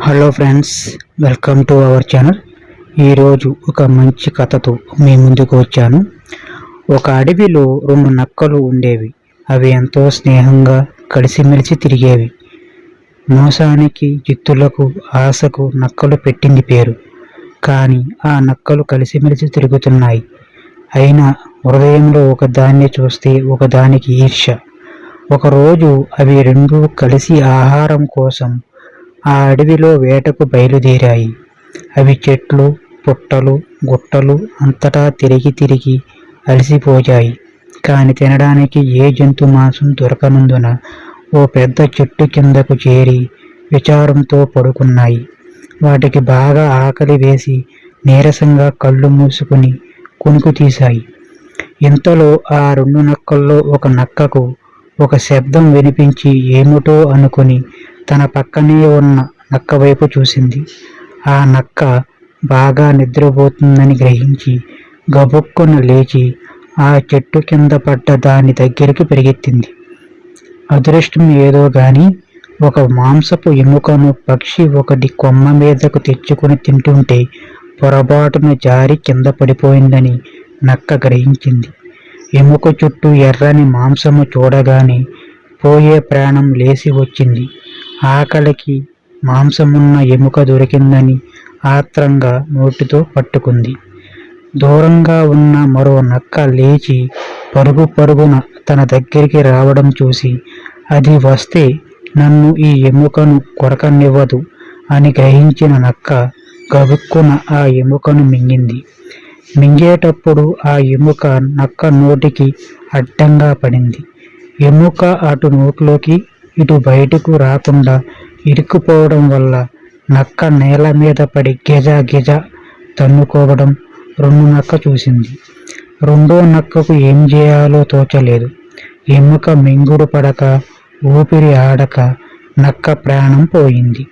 Hello friends welcome to our channel ఈరోజు ఒక మంచి కథతో మీ ముందుకు వచ్చాను. ఒక అడవిలో రెండు నక్కలు ఉండేవి. అవి ఎంతో స్నేహంగా కలిసిమెలిసి తిరిగేవి. మోసానికి జిత్తులకు ఆశకు నక్కలు పెట్టింది పేరు. కానీ ఆ నక్కలు కలిసిమెలిసి తిరుగుతున్నాయి. అయినా హృదయంలో ఒకదాన్ని చూస్తే ఒకదానికి ఈర్ష్య. ఒకరోజు అవి రెండూ కలిసి ఆహారం కోసం ఆ అడవిలో వేటకు బయలుదేరాయి. అవి చెట్లు పుట్టలు గుట్టలు అంతటా తిరిగి తిరిగి అలసిపోయాయి. కాని తినడానికి ఏ జంతు మాంసం దొరకనందున ఓ పెద్ద చెట్టు కిందకు చేరి విచారంతో పడుకున్నాయి. వాటికి బాగా ఆకలి వేసి నీరసంగా కళ్ళు మూసుకుని కునుకు తీశాయి. ఇంతలో ఆ రెండు నక్కల్లో ఒక నక్కకు ఒక శబ్దం వినిపించి ఏమిటో అనుకుని తన పక్కనే ఉన్న నక్క వైపు చూసింది. ఆ నక్క బాగా నిద్రపోతుందని గ్రహించి గబుక్కున లేచి ఆ చెట్టు కింద పడ్డ దాని దగ్గరికి పరిగెత్తింది. అదృష్టం ఏదో గాని ఒక మాంసపు ఎముకను పక్షి ఒకటి కొమ్మ మీదకు తెచ్చుకుని తింటుంటే పొరపాటున జారి కింద పడిపోయిందని నక్క గ్రహించింది. ఎముక చుట్టూ ఎర్రని మాంసము చూడగానే పోయే ప్రాణం లేసి వచ్చింది. ఆకలికి మాంసమున్న ఎముక దొరికిందని ఆత్రంగా నోటితో పట్టుకుంది. దూరంగా ఉన్న మరో నక్క లేచి పరుగు పరుగున తన దగ్గరికి రావడం చూసి అది వస్తే నన్ను ఈ ఎముకను కొరకనివ్వదు అని గ్రహించిన నక్క గబుక్కున ఆ ఎముకను మింగింది. మింగేటప్పుడు ఆ ఎముక నక్క నోటికి అడ్డంగా పడింది. ఎముక అటు నోట్లోకి ఇటు బయటకు రాకుండా ఇరుక్కుపోవడం వల్ల నక్క నేల మీద పడి గిజ గిజ తన్నుకోవడం రెండు నక్క చూసింది. రెండో నక్కకు ఏం చేయాలో తోచలేదు. ఎముక మింగుడు పడక ఊపిరి ఆడక నక్క ప్రాణం పోయింది.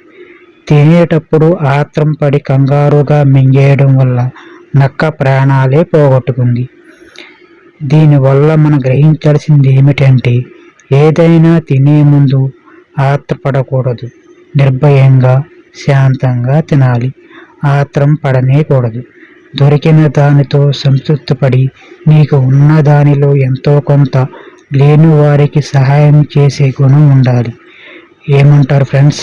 తినేటప్పుడు ఆత్రం పడి కంగారుగా మింగేయడం వల్ల నక్క ప్రాణాలే పోగొట్టుకుంది. దీనివల్ల మనం గ్రహించాల్సింది ఏమిటంటే ఏదైనా తినే ముందు ఆత్రపడకూడదు. నిర్భయంగా శాంతంగా తినాలి. ఆత్రం పడనేకూడదు దొరికిన దానితో సంతృప్తిపడి నీకు ఉన్న దానిలో ఎంతో కొంత లేని వారికి సహాయం చేసే గుణం ఉండాలి. ఏమంటారు ఫ్రెండ్స్?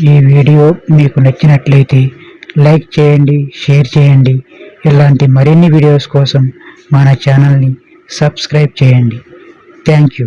ఈ వీడియో మీకు నచ్చినట్లయితే లైక్ చేయండి షేర్ చేయండి. ఇలాంటి మరిన్ని వీడియోస్ కోసం మన ఛానల్ని సబ్స్క్రైబ్ చేయండి. Thank you.